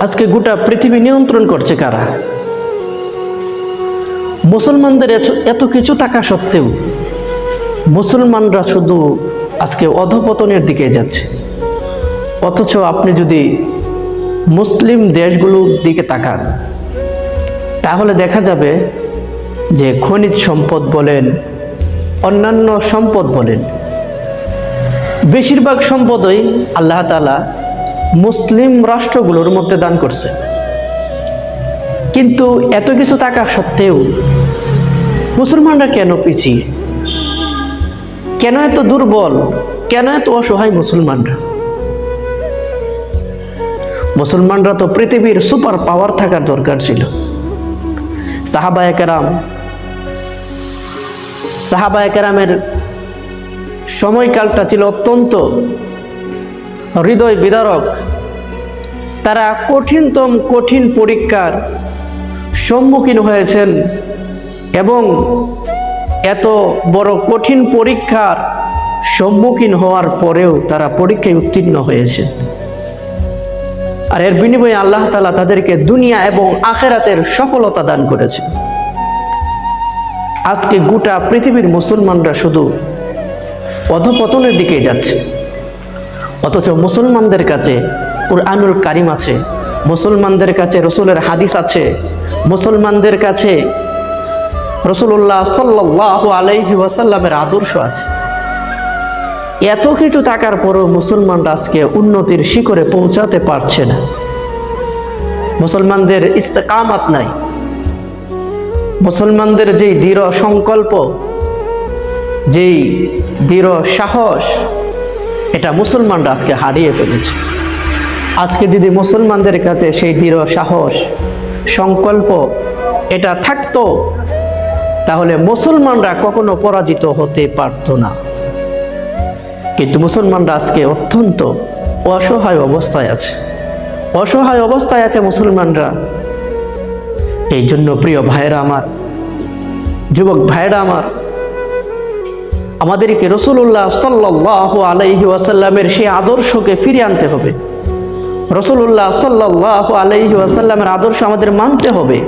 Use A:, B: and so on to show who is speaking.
A: আজকে গোটা পৃথিবী নিয়ন্ত্রণ করছে কারা? মুসলমানদের এত- কিছু থাকা সত্ত্বেও মুসলমানরা শুধু আজকে অধপতনের দিকে যাচ্ছে। অথচ আপনি যদি মুসলিম দেশগুলোর দিকে তাকান, তাহলে দেখা যাবে যে খনিজ সম্পদ বলেন, অন্যান্য সম্পদ বলেন, বেশিরভাগ সম্পদই আল্লাহ তালা মুসলিম রাষ্ট্রগুলোর মধ্যে দান করছে। কিন্তু এত কিছু থাকা সত্ত্বেও মুসলমানরা কেন পিছিয়ে? কেন এত দুর্বল? কেন এত অসহায় মুসলমানরা? মুসলমানরা তো পৃথিবীর সুপার পাওয়ার থাকার দরকার ছিল। সাহাবায় কেরাম, সাহাবায় কেরামের সময়কালটা ছিল অত্যন্ত হৃদয় বিদারক, তারা কঠিনতম কঠিন পরীক্ষার সম্মুখীন হয়েছেন এবং এত বড় কঠিন পরীক্ষার সম্মুখীন হওয়ার পরেও তারা পরীক্ষায় উত্তীর্ণ হয়েছে। আর এর বিনিময়ে আল্লাহ তালা তাদেরকে দুনিয়া এবং আখেরাতের সফলতা দান করেছে আজকে গোটা পৃথিবীর মুসলমানরা শুধু অধপতনের দিকে যাচ্ছে। অথচ মুসলমানদের কাছে কুরআনুল কারিম আছে, মুসলমানদের কাছে রসুলের হাদিস আছে, মুসলমানদের কাছে রসুল্লাহ সাল্লাহ আলাইহি ওয়াসাল্লামের আদর্শ আছে। এত কিছু থাকার পরও মুসলমানরা আজকে উন্নতির শিখরে পৌঁছাতে পারছে না। মুসলমানদের ইস্তেকামাত নাই। মুসলমানদের যেই দৃঢ় সংকল্প, যেই দৃঢ় সাহস এটা মুসলমানরা আজকে হারিয়ে ফেলেছে। আজকে যদি মুসলমানদের কাছে সেই দৃঢ় সাহস, সংকল্প এটা থাকতো, তাহলে মুসলমানরা কখনো পরাজিত হতে পারতো না। কিন্তু মুসলমানরা আজকে অত্যন্ত অসহায় অবস্থায় আছে। অসহায় অবস্থায় আছে মুসলমানরা। এই জন্য প্রিয় ভাইরা আমার, যুবক ভাইরা আমার আমাদেরকে রসুল্লাহ সাল্লাহ আলাইহি ওয়াসাল্লামের সেই আদর্শকে ফিরিয়ে আনতে হবে। রসুল্লাহ সাল্লাহ আলাইহি ওয়াসাল্লামের আদর্শ আমাদের মানতে হবে।